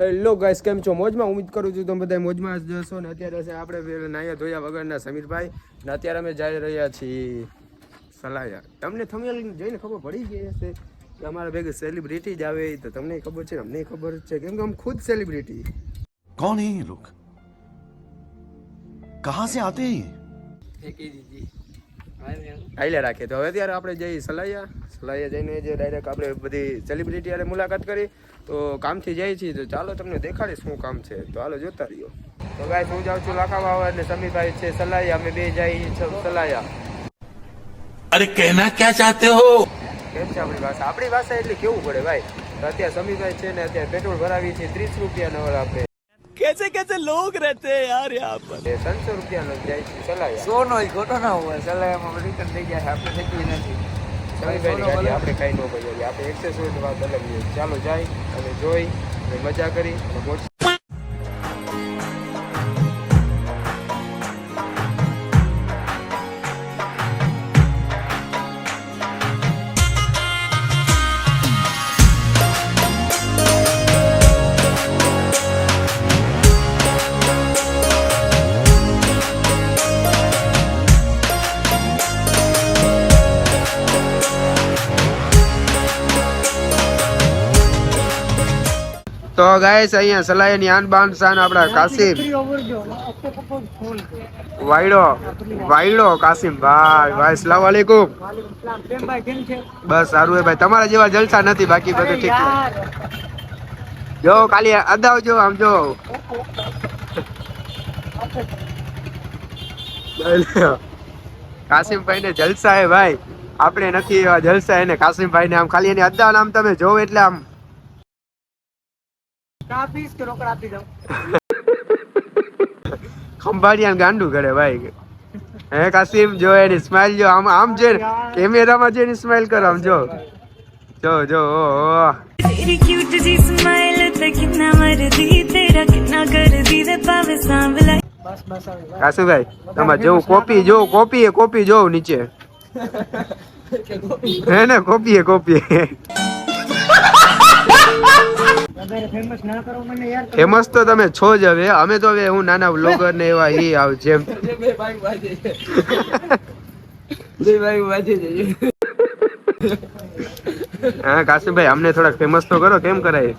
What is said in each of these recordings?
Hello guys કેમ છો? મોજમાં ઉમ્મીદ કરું છું તમે બધા મોજમાં જ જશો ને અત્યારે છે આપણે નાયા ધોયા વગરના સમીરભાઈ ને અત્યારે અમે જઈ રહ્યા છીએ સલાયા. તમને થમિયલ જઈને ખબર પડી ગઈ હશે કે અમારા ભેગી સેલિબ્રિટી જ આવે તો તમને ખબર છે અમને ખબર છે. કેમ કે આમ ખુદ સેલિબ્રિટી કોણ હે લોક કહા સે આતે હે એક હાલ્યા રાખીએ તો હવે ત્યારે આપણે જઈએ સલાયા સલાયા જઈને જે ડાયરેક્ટ આપણે બધી સેલિબ્રિટી અરે મુલાકાત કરી. તો કામથી જઈએ છીએ. તો ચાલો તમને દેખાડીશ શું કામ છે. તો હાલો જોતા રહ્યો તો ગાય હું જાઉં છું લાખા આવે એટલે સમીભાઈ છે સલાયા અમે બે જઈએ છીએ સલાયા અરે કહેના ક્યાં ચાહતે હો? કેમ છે આપણી ભાષા? આપણી ભાષા એટલે કેવું પડે ભાઈ? અત્યારે સમીભાઈ છે ને અત્યારે પેટ્રોલ ભરાવી છે ત્રીસ રૂપિયા નવર આપણે कैसे कैसे लोग रहते हैं यार यहाँ पर એ ત્રણસો રૂપિયાનો જાય છે સલાયા સો નો ખોટો ના હોય સલાહમાં રિટર્ન થઈ ગયા છે આપણે થતી નથી સમીરભાઈની ગાડી આપણે કાંઈ ન બજાવીએ આપણે એક્સેસરીની વાત અલગ છે ચાલો જાય અને જોઈ અને મજા કરી અને મોજ તો ગાઈસ અહીંયા સલાયાની આન બાન શાન આપણા કાસિમ. વાયડો વાયડો કાસિમ ભાઈ ભાઈ સલામ વાલેકુમ. બસ સારું હે ભાઈ. તમારા જેવા જલસા નથી, બાકી બધું ઠીક જો, ખાલી અદાવ જો, આમ જો. કાસિમભાઈ ને જલસા હે ભાઈ. આપણે નથી એવા જલસા એને કાસિમભાઈ ને આમ ખાલી એની અદ્દા નામ તમે જોવો એટલે આમ ખંભાળિયા ગાંડું કરે ભાઈ હે કાસિમ જો એની સ્માઈલ જો આમ આમ છે કેમેરામાં છે એની સ્માઈલ કરો આમ જો જો જો ઓ, ઓ. तेरी क्यूट सी स्माइल पे कितना मर्जी तेरा कितना कर दी वे पावे सांवला કાશુભાઈ તમારે જેવું કોપી જો કોપી એ કોપી જોવ નીચે હે ને કોપી એ કોપી ફેમસ તો તમે છો જ હવે. અમે તો હવે હું નાના બ્લોગર ને એવા ઈ આવ જેમ. હા કાશીભાઈ અમને થોડાક ફેમસ તો કરો. કેમ કરાય?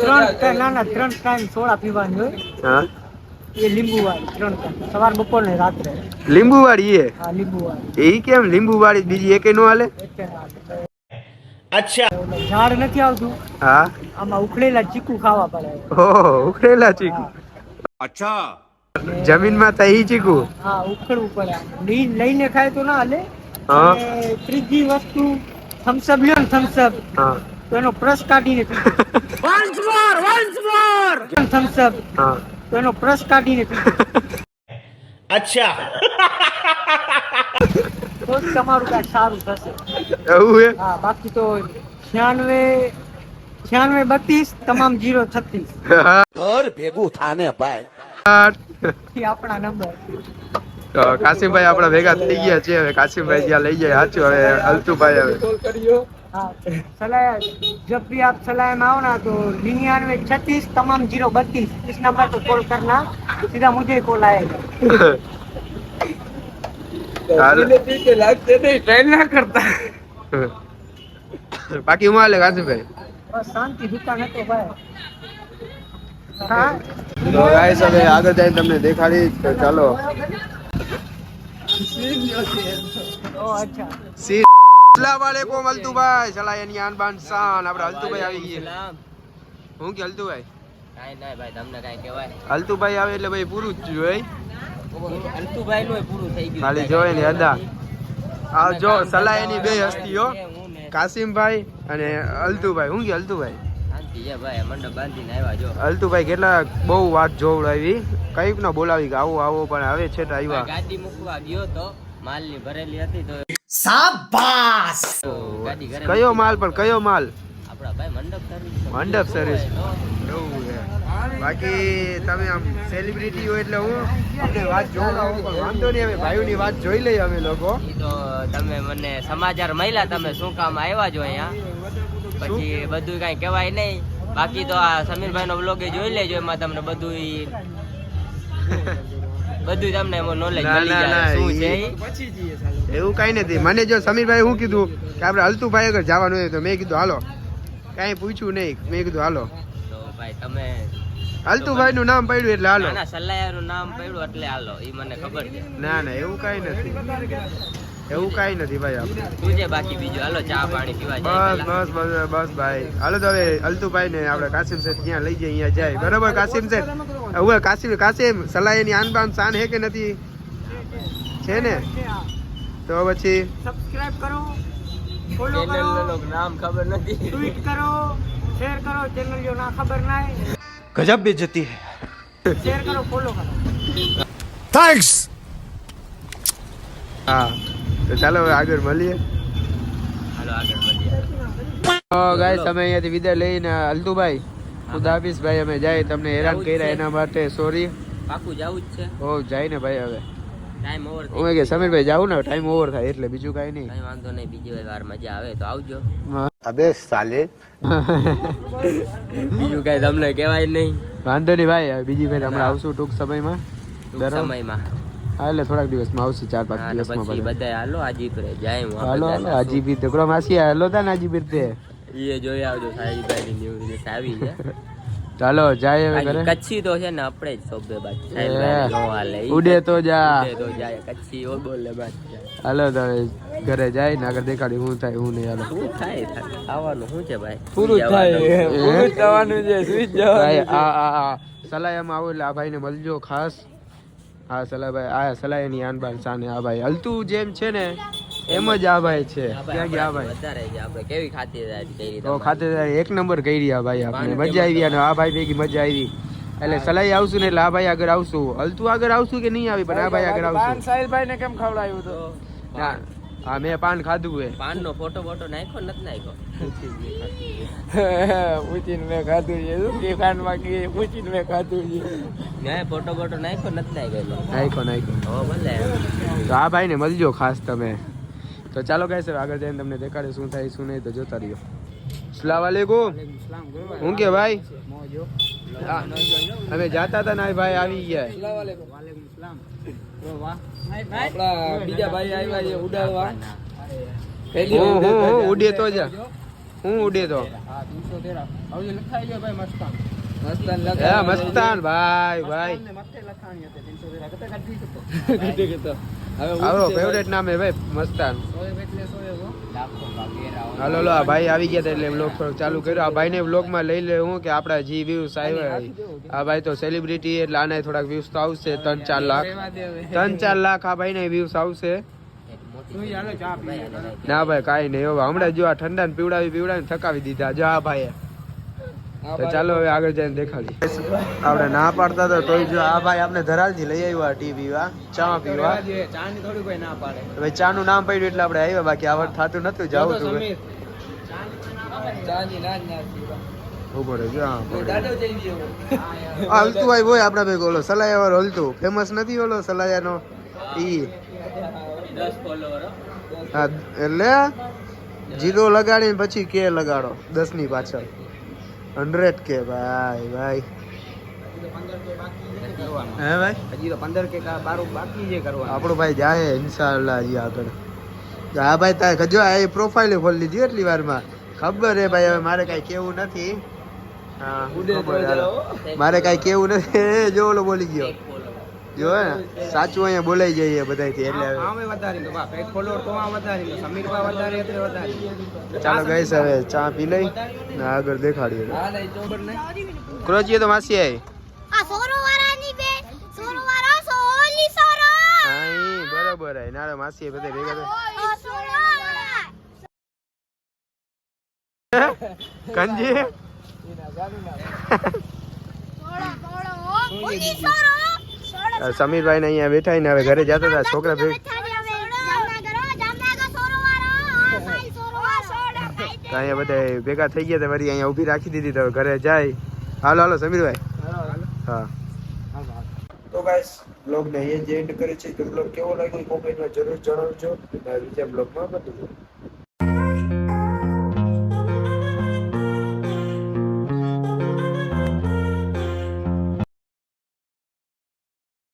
ત્રણ ના ના ત્રણ ટાઈમ સોડા પીવાની હોય. હા? એ લીંબુ વાળી ત્રણ સવાર બપોર ને રાત્રે. લીંબુ વાળી એ? હા લીંબુ વાળી એ કેમ? લીંબુ વાળી બીજી એકે નો હાલે. અચ્છા. ઝાડ નથી આવતું. હા? આમાં ઉખડેલા ચીકુ ખાવા પડે. ઓહો ઉખડેલા ચીકુ? અચ્છા. જમીનમાં તહી ચીકુ? હા ઉખડવું પડે. બીજ લઈને ખાય તો ના હાલે. હા. ત્રીજી વસ્તુ થમ્સઅપ લ્યો ને થમ્સઅપ. હા. તો એનો પ્રસ કાઢીને once more once more Thums Up. હા. તો એનો પ્રસ કાઢીને અચ્છા. તો જ તમારું કાંઈ સારું થશે. એવું હા? બાકી તો છ્યાનવે છ્યાનવે બત્રીસ તમામ જીરો છત્રીસ. ઘર ભેગું થાને ભાઈ. આપણા નંબર કાસિમભાઈ આપણા ભેગા થઈ ગયા છે હવે. કાસિમભાઈ જ્યાં લઈ જાય સાચું હવે અલ્તુભાઈ હવે. આપ સલાહમાં આવો ના તો નિન્યાનવે છત્રીસ તમામ જીરો બત્રીસ. નંબર પર કોલ કરના સીધા મુજબ કોલ આવે બાકી હું હાલે કાશીભાઈ? ભાઈ. આગળ જઈને તમને દેખાડી ચાલો. સલામ એની આન બાન શાન. આપણે અલતુભાઈ આવી ગયા હું કે અલતુભાઈ? કાઈ આવે એટલે ભાઈ પૂરું જ જોઈએ. અંતુભાઈ નું પૂરું થઈ ગયું. ખાલી જોઈ ને અદા આ જો સલાહ એની બે હસ્તીઓ કાસિમભાઈ અને અલતુભાઈ. હું કે અલતુભાઈ? શાંતિ છે ભાઈ મંડપ બાંધીને આવ્યા જો. અલતુભાઈ કેટલા બહુ વાત જોવડાવી. કંઈક ના બોલાવી કે આવો આવો પણ આવે છે તો આવ્યા. ગાડી મૂકવા ગયો તો માલની ભરેલી હતી તો સાબાસ કયો માલ પણ કયો માલ? આપડા ભાઈ મંડપ સર્વિસ મંડપ સર્વિસ બાકી તમે આમ સેલિબ્રિટી હોય એટલે હું અમને વાત જોવડાવો પણ વાંધો નહીં અમે ભાઈઓની વાત જોઈ લઈએ અમે લોકો. તો તમે મને સમાચાર મળ્યા તમે શું કામ આવ્યા છો અહીંયા? પછી બધું કાંઈ કહેવાય નહીં. બાકી તો આ સમીરભાઈનો બ્લોગ જોઈ લેજો એમાં તમને બધું બધું તમને નોલેજ મળી જાય. શું છે? એવું કઈ નથી. મને જો સમીરભાઈ શું કીધું કે આપણે અલતુભાઈ આગળ જવાનું હોય તો મેં કીધું હાલો. કાંઈ પૂછ્યું નહીં. મેં કીધું હાલો. તો ભાઈ તમે હલતુભાઈ નું નામ પડ્યું એટલે હાલો. ના ના નામ પડ્યું એટલે હાલો. એ મને ખબર છે. ના ના એવું કઈ નથી. એવું કઈ નથી ભાઈ આપણે. શું છે બાકી બીજું? હાલો ચા પાણી પીવા જાય બસ બસ બસ બસ ભાઈ. હાલો તો હવે અલતુભાઈ ને આપણે કાસિમ શેઠ ક્યાં લઈ જઈએ અહીંયા જાય. બરોબર કાસિમ શેઠ? હવે કાસિમ કાસિમ સલાહ એની આનબાન શાન હે કે નથી? છે ને? તો પછી? સબસ્ક્રાઇબ કરો ફોલો કરો નામ ખબર નથી. ટ્વીટ કરો શેર કરો ચેનલ જો ના ખબર ના गजब बेचती है શેર કરો ફોલો કરો थैंक्स હા તો ચાલો હવે આગળ મળીએ હાલો આગળ વધીએ ગાઈસ અમે અહીંયાથી વિદાય લઈને અલતુભાઈ ખુદ હાફિઝ ભાઈ અમે જાય તમને હેરાન જવું જ કર્યા છે. એના માટે સોરી પાકું જવું જ છે ઓ જાય ને ભાઈ હવે ટાઈમ ઓવર હું સમીરભાઈ જાવું ને ટાઈમ ઓવર થાય એટલે બીજું કાઈ નહીં. કઈ વાંધો નહીં બીજી વાર મજા આવે તો આવજો. અબે સાલે બીજું કાઈ તમને કહેવાય નહીં. વાંધો નહીં ભાઈ બીજી ફેર હમણાં આવશું ટૂંક સમયમાં. ટૂંક સમયમાં. હા એટલે થોડાક દિવસમાં આવશે ચાર પાંચ દિવસમાં પછી બધા. હાલો આજીપરે જાય હાલો હાલો આજીપીર તો માસી હાલો તા ને આજીપીર તે. એ જોઈ આવજો સાહેબ ભાઈ ની ન્યૂઝ આવી છે. ચાલો જાય હવે ઘરે. કચ્છી તો છે ને આપણે જ સોબે બાત નો ઉડે તો જા. ઉડે તો જાય. કચ્છી ઓ બોલે બાત હાલો તો ઘરે જાય ને આગળ દેખાડી હું થાય હું નહીં હાલો. શું થાય? આવવાનું શું છે ભાઈ? પૂરું થાય જવાનું. પૂરું થવાનું છે સુઈ ભાઈ આ આ આ સલાયામાં આવો એટલે આ ભાઈને મળજો ખાસ. હા સલાહભાઈ આ સલાયાની આનબાન સાને આ ભાઈ હલતું જેમ છે ને એમ જ આ ભાઈ છે. ક્યાં ગયા ભાઈ ભાઈ? વધારે છે આપણે કેવી ખાતેદારી કરી તો ખાતેદારી એક નંબર કરી આ ભાઈ આપણે મજા આવી અને આ ભાઈ ભેગી મજા આવી. એટલે સલાઈ આવશું ને એટલે આ ભાઈ આગળ આવશું. હલતું આગળ આવશું કે નહીં આવી? પણ આ ભાઈ આગળ આવશું. સાહિલભાઈ ને કેમ ખવડાવ્યું તો ના હા મેં પાન ખાધું હે. પાન નો ફોટો ફોટો નાખ્યો નથી નાખ્યો? પૂછીને મેં ખાધું છે. શું કે ખાંડમાં કે પૂછીને મેં ખાધું છે? મેં ફોટો ફોટો નાખ્યો નથી નાખ્યો નાખ્યો નાખ્યો. હો ભલે તો આ ભાઈને મળજો ખાસ તમે. તો ચાલો કહે સર આગળ જઈને તમને દેખાડે શું થાય શું નહીં તો જોતા રહ્યો સલામ વાલેકુમ હું કે ભાઈ? અમે જાતા હતા ને ભાઈ આવી ગયા. બીજા ભાઈ આવ્યા છે ઉડાડવા. હું હું ઉડે તો જા. હું ઉડે તો. હે મસ્તાન. ભાઈ ભાઈ. આવરો ફેવરેટ નામ હે ભાઈ મસ્તાન. હાલો લો આ ભાઈ આવી ગયા એટલે બ્લોગ થોડોક ચાલુ કર્યો. આ ભાઈને બ્લોગમાં લઈ લે હું કે આપણા જી વ્યૂઝ આવ્યા આ ભાઈ તો સેલિબ્રિટી એટલે આને થોડાક વ્યૂઝ તો આવશે ત્રણ ચાર લાખ. ત્રણ ચાર લાખ આ ભાઈને વ્યૂઝ આવશે. ના ભાઈ કાંઈ નહીં હવે હમણાં જો આ ઠંડા ને પીવડાવી પીવડાવી થકાવી દીધા. જો આ ભાઈએ. તો ચાલો હવે આગળ જઈને દેખાડી આપણે ના પાડતા તો તોય જો આ ભાઈ આપણે ધરાલથી લઈ આવ્યા ટી પીવા ચા પીવા. ચાની થોડી કોઈ ના પાડે. હવે ચા નું નામ પડ્યું એટલે આપણે આવ્યા બાકી આવડ થતું નતું જાવું તું ઊભો રહેજો હા હલતું ભાઈ બોય આપણા ભાઈ ઓલો સલાયા વાળો હલતું. ફેમસ નથી ઓલો સલાયાનો? ઈ. હા. એટલે? જીરો લગાડીને પછી કે લગાડો દસની પાછળ. હંડ્રેડ કે ભાઈ ભાઈ. તો પંદર કે બારું બાકી છે કરવાનું ભાઈ જાય ઇન્શાલ્લાહ હજી આગળ. હા ભાઈ, તારે જો આ પ્રોફાઇલ ખોલી લીધી એટલી વારમાં. ખબર હે ભાઈ, હવે મારે કાંઈ કેવું નથી. હા. મારે કાંઈ કેવું નથી. જો ઓલો બોલી ગયો. જો સાચું અહીંયા બોલાઈ જઈએ બધાથી એટલે હવે. આમે વધારી તો બા પેજ ફોલોવર તો આ વધારી લો સમીર બા વધારે એટલે વધારી ચાલો ગઈસ હવે ચા પી લઈ ને આગળ દેખાડીએ. હા ચોબર ને ક્રોજીએ તો માસી આવી આ સોરો વાળાની બે સોરો વાળા સોલી સોરો. હા બરાબર આવી નારે માસી બધા ભેગા થયા. કંજી? સોળો સોળો ઓલી સોરો. સમીરભાઈ ને અહીંયા બેઠા ને હવે ઘરે જતા હતા. છોકરા ભેગ અહીંયા બધા ભેગા થઈ ગયા વળી અહીંયા ઊભી રાખી દીધી તો ઘરે જાય. હાલો હાલો, સમીરભાઈ. હા. તો ગાઈસ બ્લોગ ને અહીંયા જ એન્ડ કરે છે તો બ્લોગ કેવો લાગ્યો? કોમેન્ટમાં જરૂર જણાવજો. બીજા બ્લોગમાં બધું